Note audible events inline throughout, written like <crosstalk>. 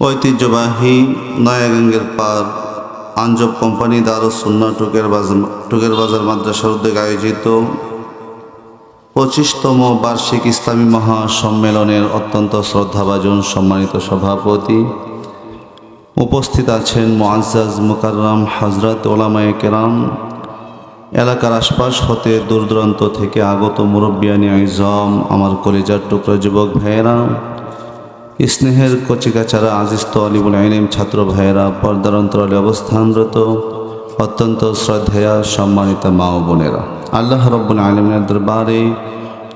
ঐতিহ্যবাহী নয়াগঙ্গের পার আঞ্জব কোম্পানি দারুসুন্না টুকের বাজার টুকের বাজার মাদ্রাসার উদ্যোগে আয়োজিত পঁচিশতম বার্ষিক ইসলামী মহাসম্মেলনের অত্যন্ত শ্রদ্ধাভাজন সম্মানিত সভাপতি উপস্থিত আছেন মোয়াজ্জাজ মুকাররাম হজরত ওলামায়ে কেরাম। এলাকার আশপাশ হতে দূর দূরান্ত থেকে আগত মুরব্বিয়ানি আইজম, আমার কলেজার টুকরো যুবক ভাইয়েরা স্নেহের কচিকাচারা আজিস্ত আলিবুল আইনিম ছাত্র ভাইয়েরা, পর্দার অন্তরালে অবস্থানরত অত্যন্ত শ্রদ্ধেয়া সম্মানিত মা ও বোনেরা। আল্লাহ রব্বুল আলমিনের দরবারে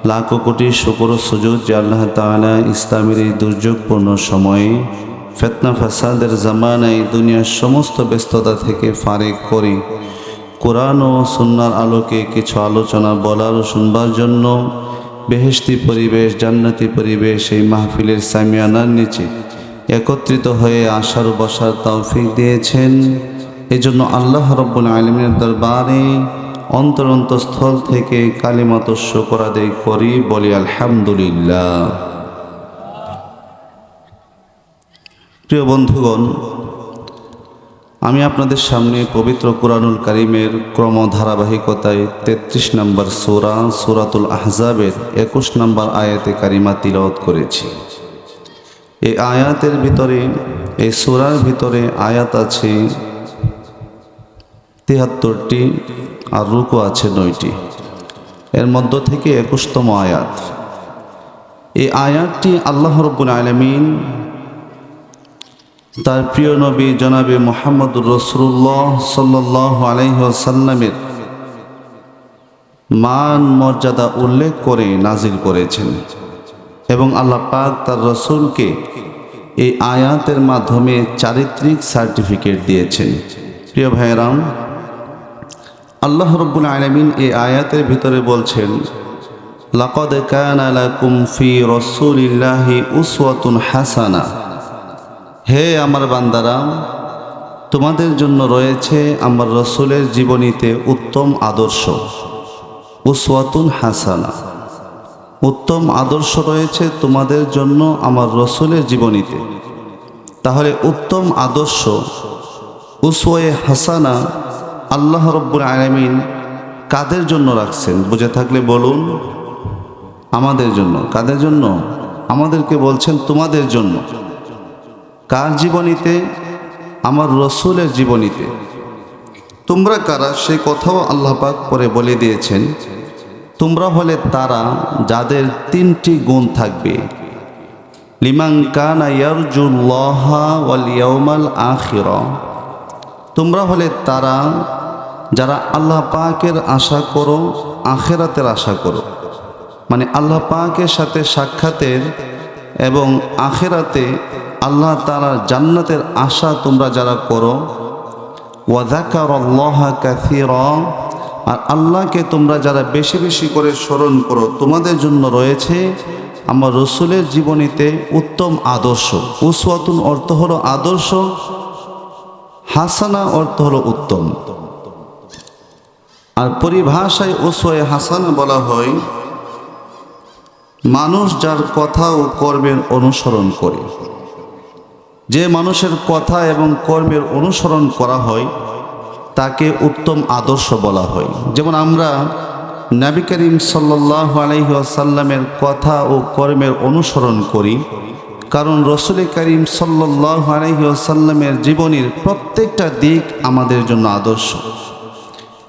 লাখো কোটি শুকর সুযোগ যে আল্লাহ তাআলা ইসলামের এই দুর্যোগপূর্ণ সময়ে, ফেতনা ফাসাদের জামানায় দুনিয়ার সমস্ত ব্যস্ততা থেকে ফারেক করে কোরআন ও সুন্নার আলোকে কিছু আলোচনা বলার ও শুনবার জন্য বেহেশতি পরিবেশ, জান্নাতি পরিবেশ এই মাহফিলের সামিয়ানার নিচে একত্রিত হয়ে আসার বসার তৌফিক দিয়েছেন। এজন্য আল্লাহ রব্বুল আলমের দরবারে অন্তর অন্তঃস্থল থেকে কালিমাত শকর আদায় করি, বলি আলহামদুলিল্লাহ। প্রিয় বন্ধুগণ আমি আপনাদের সামনে পবিত্র কোরআনুল কারিমের ক্রম ধারাবাহিকতায় তেত্রিশ নম্বর সোরা, সুরাতুল আহজাবের একুশ নম্বর আয়াতে কারিমা তিলওয়াত করেছি। এই আয়াতের ভিতরে, এই সুরার ভিতরে আয়াত আছে তিহাত্তরটি আর রুকু আছে নয়টি। এর মধ্য থেকে একুশতম আয়াত। এই আয়াতটি আল্লাহ রব্বুল আলমিন তার প্রিয় নবী জনাবে মোহাম্মদুর রসুল্লাহ সাল্লাহ আলহ্লামের মান মর্যাদা উল্লেখ করে নাজিল করেছেন এবং আল্লাহ পাক তার রসুলকে এই আয়াতের মাধ্যমে চারিত্রিক সার্টিফিকেট দিয়েছেন। প্রিয় ভাইরাম আল্লাহ রব্বুল আলমিন এই আয়াতের ভিতরে বলছেন, লাকদ কান আলাকুম ফি রসুলিল্লাহি উসওয়াতুন হাসানা। হে আমার বান্দারা, তোমাদের জন্য রয়েছে আমার রসুলের জীবনীতে উত্তম আদর্শ, উসওয়াতুন হাসানা। উত্তম আদর্শ রয়েছে তোমাদের জন্য আমার রসুলের জীবনীতে। তাহলে উত্তম আদর্শ উসওয়ে হাসানা আল্লাহ রব্বুল আলমিন কাদের জন্য রাখছেন? বুঝে থাকলে বলুন, আমাদের জন্য। কাদের জন্য? আমাদেরকে বলছেন তোমাদের জন্য। কার জীবনীতে? আমার রসুলের জীবনীতে। তোমরা কারা? সে কথাও আল্লাহ পাক পরে বলে দিয়েছেন। তোমরা হলে তারা যাদের তিনটি গুণ থাকবে। আখির। তোমরা হলে তারা যারা আল্লাহ পাকের আশা করো, আখেরাতের আশা করো। মানে আল্লাহ পাকের সাথে সাক্ষাতের এবং আখেরাতে আল্লাহ তালার জান্নাতের আশা তোমরা যারা করো ওয়াদাকার আর আল্লাহকে তোমরা যারা বেশি বেশি করে স্মরণ করো, তোমাদের জন্য রয়েছে আমার রসুলের জীবনীতে উত্তম আদর্শ। উসওয়াতুন অর্থ হলো আদর্শ, হাসানা অর্থ হলো উত্তম। আর পরিভাষায় ওসোয়ে হাসানা বলা হয়, মানুষ যার কথা ও কর্মের অনুসরণ করে। যে মানুষের কথা এবং কর্মের অনুসরণ করা হয়, তাকে উত্তম আদর্শ বলা হয়। যেমন আমরা নাবি করিম সাল্লাহ আলহিহাসাল্লামের কথা ও কর্মের অনুসরণ করি, কারণ রসুল করিম সাল্লাহ আলহিহাসাল্লামের জীবনীর প্রত্যেকটা দিক আমাদের জন্য আদর্শ।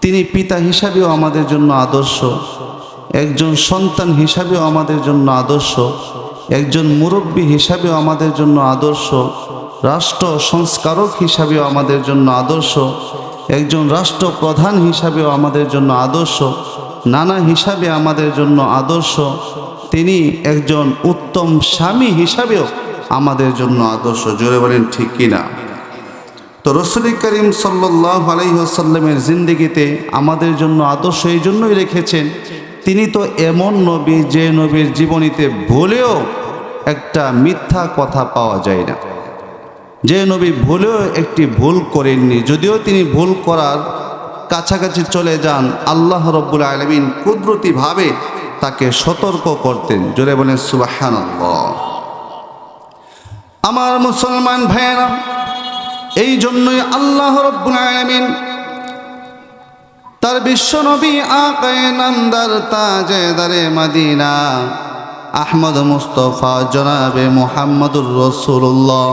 তিনি পিতা হিসাবেও আমাদের জন্য আদর্শ, একজন সন্তান হিসাবেও আমাদের জন্য আদর্শ, একজন মুরব্বী হিসাবেও আমাদের জন্য আদর্শ রাষ্ট্র সংস্কারক হিসাবেও আমাদের জন্য আদর্শ, একজন রাষ্ট্রপ্রধান হিসাবেও আমাদের জন্য আদর্শ, নানা হিসাবে আমাদের জন্য আদর্শ, তিনি একজন উত্তম স্বামী হিসাবেও আমাদের জন্য আদর্শ। জোরে বলেন, ঠিক কিনা তো রসুল করিম সাল্লাহ আলহিহাসাল্লামের জিন্দিগিতে আমাদের জন্য আদর্শ এই জন্যই রেখেছেন, তিনি তো এমন নবী যে নবীর জীবনীতে ভুলেও একটা মিথ্যা কথা পাওয়া যায় না। যে নবী ভুলেও একটি ভুল করেননি, যদিও তিনি ভুল করার কাছাকাছি চলে যান, আল্লাহ রব্বুল আলমিন কুদরতিভাবে তাকে সতর্ক করতেন। জোরে বলেন সুবাহান আমার মুসলমান ভাইয়েরা, এই জন্যই আল্লাহ রব্বুল আলামিন তার বিশ্বনবী আকায়ে নান্দার তাজেদারে মদিনা, আহমদ মুস্তফা জনাবে মোহাম্মদুর রসুল্লাহ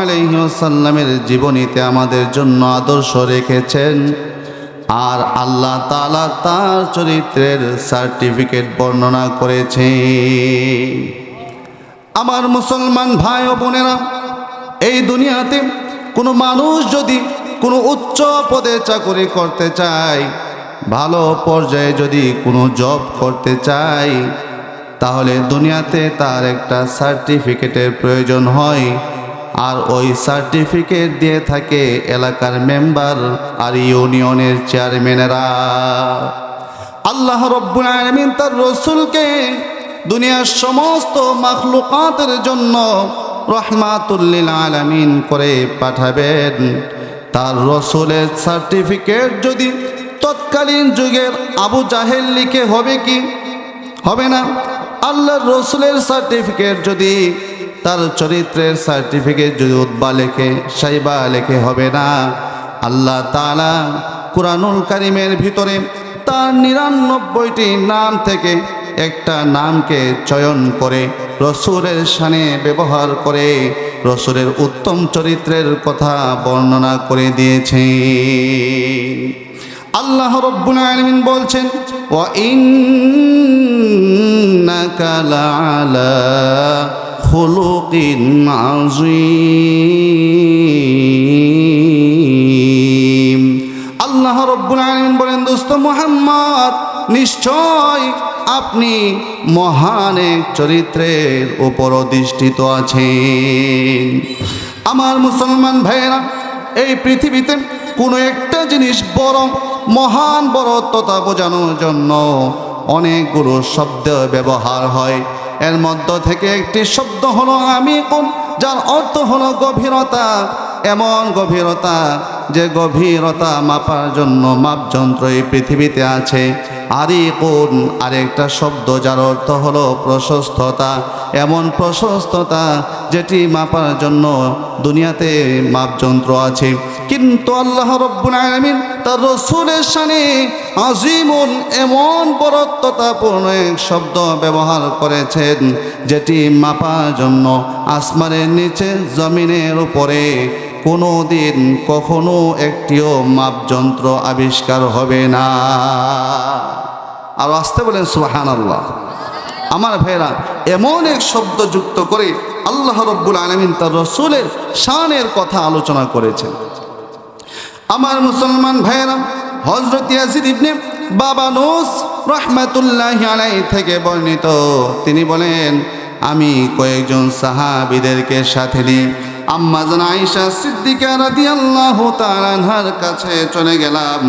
আলহিসাল্লামের জীবনীতে আমাদের জন্য আদর্শ রেখেছেন। আর আল্লাহ তালা তার চরিত্রের সার্টিফিকেট বর্ণনা করেছে আমার মুসলমান ভাই ও বোনেরা, এই দুনিয়াতে কোনো মানুষ যদি কোনো উচ্চ পদে চাকরি করতে চায়, ভালো পর্যায়ে যদি কোনো জব করতে চায় তাহলে দুনিয়াতে তার একটা সার্টিফিকেটের প্রয়োজন হয়। আর ওই সার্টিফিকেট দিয়ে থাকে এলাকার মেম্বার আর ইউনিয়নের চেয়ারম্যানেরা। আল্লাহ রব্বুল তার রসুলকে দুনিয়ার সমস্ত মাখলুকাতের জন্য রহমাতুল্লিল আলামিন করে পাঠাবেন। তার রসুলের সার্টিফিকেট যদি তৎকালীন যুগের আবু জাহেল লিখে হবে কি? হবে না। আল্লাহর রসুলের সার্টিফিকেট যদি তার চরিত্রের সার্টিফিকেট যদি উদ্বা লেখে, সাইবা লেখে হবে না। আল্লাহ তালা কুরআনুল কারিমের ভিতরে তার নিরানব্বইটি নাম থেকে একটা নামকে চয়ন করে রসুলের সানে ব্যবহার করে রসুলের উত্তম চরিত্রের কথা বর্ণনা করে দিয়েছে। আল্লাহ রব্বুল আলমিন বলছেন ও ইন্নাকা লাআলা খুলুকিন আযীম আল্লাহ রব্বুল আলমিন বলেন, দোস্ত মোহাম্মদ, নিশ্চয় আপনি মহান এক চরিত্রের উপর অধিষ্ঠিত আছেন। আমার মুসলমান ভাইয়েরা, এই পৃথিবীতে কোনো একটা জিনিস বড় মহান বড়ত্বতা বোঝানোর জন্য অনেকগুলো শব্দ ব্যবহার হয়। এর মধ্য থেকে একটি শব্দ হলো আমি কোন যার অর্থ হলো গভীরতা। এমন গভীরতা যে গভীরতা মাপার জন্য মাপযন্ত্র এই পৃথিবীতে আছে। আরই কোন আরেকটা শব্দ যার অর্থ হলো প্রশস্ততা। এমন প্রশস্ততা যেটি মাপার জন্য দুনিয়াতে মাপযন্ত্র আছে। কিন্তু আল্লাহ রব্বুল আলমিন তার রসুলের সানে আজিমুন এমন বরত্বতাপূর্ণ এক শব্দ ব্যবহার করেছেন, যেটি মাপার জন্য আসমানের নিচে জমিনের উপরে কোনো দিন কখনো একটিও মাপযন্ত্র আবিষ্কার হবে না। আর আসতে বলেন সুহান আল্লাহ আমার ভাইরা এমন এক শব্দ যুক্ত করে আল্লাহ রব্বুল আলমিন তার রসুলের শানের কথা আলোচনা করেছেন। আমার মুসলমান ভাইয়েরা হজরত ইয়াসিদ ইবনে বাবা নোস রহমাতুল্লাহ আলাই থেকে বর্ণিত। তিনি বলেন, আমি কয়েকজন সাহাবিদেরকে সাথে নিয়ে আম্মাজান আয়েশা সিদ্দিকা রাদিয়াল্লাহু তাআলা আনহার কাছে চলে গেলাম।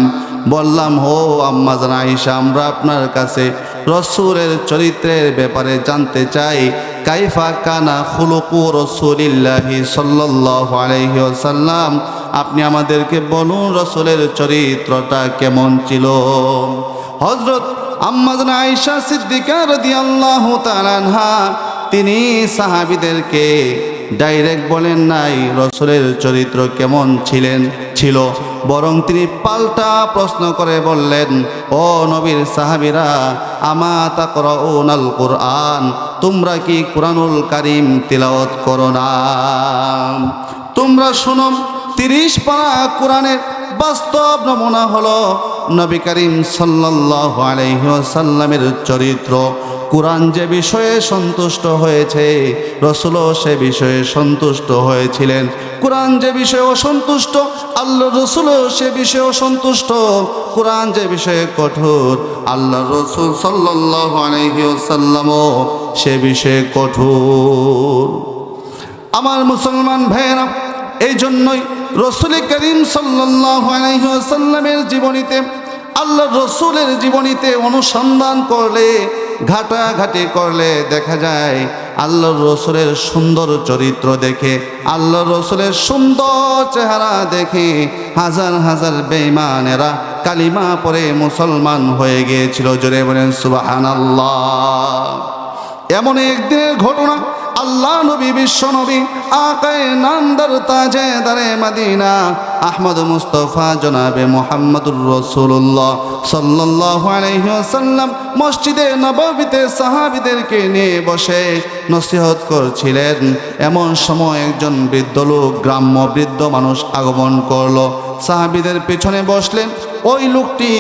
বললাম হো আম্মাজান আয়েশা, আমরা আপনার কাছে রসুলের চরিত্রের ব্যাপারে জানতে চাই। কাইফা কানা খুলুকু রসুলিল্লাহি সাল্লাল্লাহু আলাইহি ওয়াসাল্লাম আপনি আমাদেরকে বলুন রসলের চরিত্রটা কেমন ছিল? হজরত আম্মাজান আয়েশা সিদ্দিকা রাদিয়াল্লাহু তাআলা তিনি সাহাবিদেরকে ডাইরেক্ট বলেন নাই রসুলের চরিত্র কেমন ছিলেন, ছিল। বরং তিনি পাল্টা প্রশ্ন করে বললেন, ও নবীর সাহাবিরা, আমা তাকরাউন আল কোরআন, তোমরা কি কোরআনুল কারিম তিলাওয়াত করো না? তোমরা শুনো তিরিশ পারা কোরআনের বাস্তব নমুনা হলো নবী করিম সাল্লাল্লাহু আলাইহি ওয়াসাল্লামের চরিত্র। কোরআন যে বিষয়ে সন্তুষ্ট হয়েছে, রসুলও সে বিষয়ে সন্তুষ্ট হয়েছিলেন। কোরআন যে বিষয়ে অসন্তুষ্ট আল্লাহ রসুলও সে বিষয়ে অসন্তুষ্ট। কোরআন যে বিষয়ে কঠোর আল্লাহ রসুল সাল্লাহ আলহিউসাল্লামও সে বিষয়ে কঠোর। আমার মুসলমান ভাইয়েরা এই জন্যই রসুল করিম সাল্লাহ আলহিউসাল্লামের জীবনীতে আল্লাহ রসুলের জীবনীতে অনুসন্ধান করলে, ঘাটাঘাটি করলে দেখা যায় আল্লাহ রসুলের সুন্দর চরিত্র দেখে আল্লাহ রসুলের সুন্দর চেহারা দেখে হাজার হাজার বেইমানেরা কালিমা পরে মুসলমান হয়ে গিয়েছিল। জোরে বলেন আল্লাহ এমন একদিনের ঘটনা আল্লাহ নবী, বিশ্ব নবী আকায় নান্দার তাজে দারে মাদিনা। আহমদ মুস্তফা জনাবে মোহাম্মদুর রসুল্লাহ সাল্লাহ আলহিহাসাল্লাম মসজিদে নববীতে সাহাবিদেরকে নিয়ে বসে নসিহত করছিলেন। এমন সময় একজন বৃদ্ধ লোক, গ্রাম্য বৃদ্ধ মানুষ আগমন করল। সাহাবিদের পেছনে বসলেন। ওই লোকটি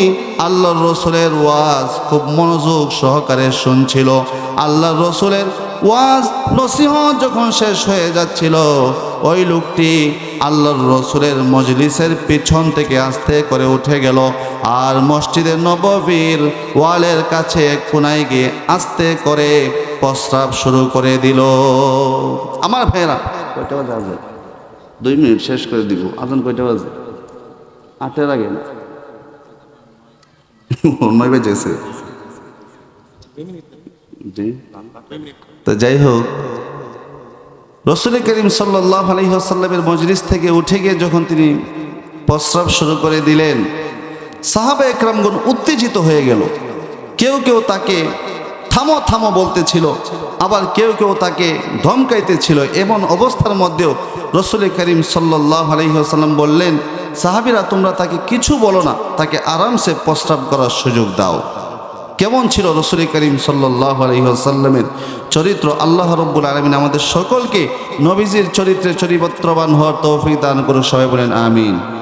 আল্লাহর রসুলের ওয়াজ খুব মনোযোগ সহকারে শুনছিল। আল্লাহর রসুলের ওয়াজ নসিহত যখন শেষ হয়ে যাচ্ছিল, ওই লোকটি আল্লাহর রসুলের মজলিসের পিছন থেকে আস্তে করে উঠে গেল আর মসজিদের নববীর ওয়ালের কাছে কোনায় গিয়ে আস্তে করে প্রস্রাব শুরু করে দিল। আমার ভাইয়েরা, কয়টা বাজে আজান? দুই মিনিট শেষ করে দিব। আজান কয়টা বাজে? আটের আগে না? <laughs> নয় বেজেছে। তো যাই হোক, রসুল করিম সাল্লাহ আলহিহাসাল্লামের মজলিস থেকে উঠে গিয়ে যখন তিনি প্রস্রাব শুরু করে দিলেন, সাহাবা একরামগণ উত্তেজিত হয়ে গেল। কেউ কেউ তাকে থামো থামো বলতেছিল, আবার কেউ কেউ তাকে ধমকাইতেছিল। এমন অবস্থার মধ্যেও রসুল করিম সাল্লাহ আলহিহাসাল্লাম বললেন, সাহাবিরা, তোমরা তাকে কিছু বলো না, তাকে আরামসে প্রস্রাব করার সুযোগ দাও। কেমন ছিল রসুল করিম সাল্লাহ আলহিহাসাল্লামের চরিত্র? আল্লাহ রব্বুল আলমিন আমাদের সকলকে নবীজির চরিত্রে চরিত্রবান হওয়ার তৌফিক দান করে সবাই বলেন, আমিন।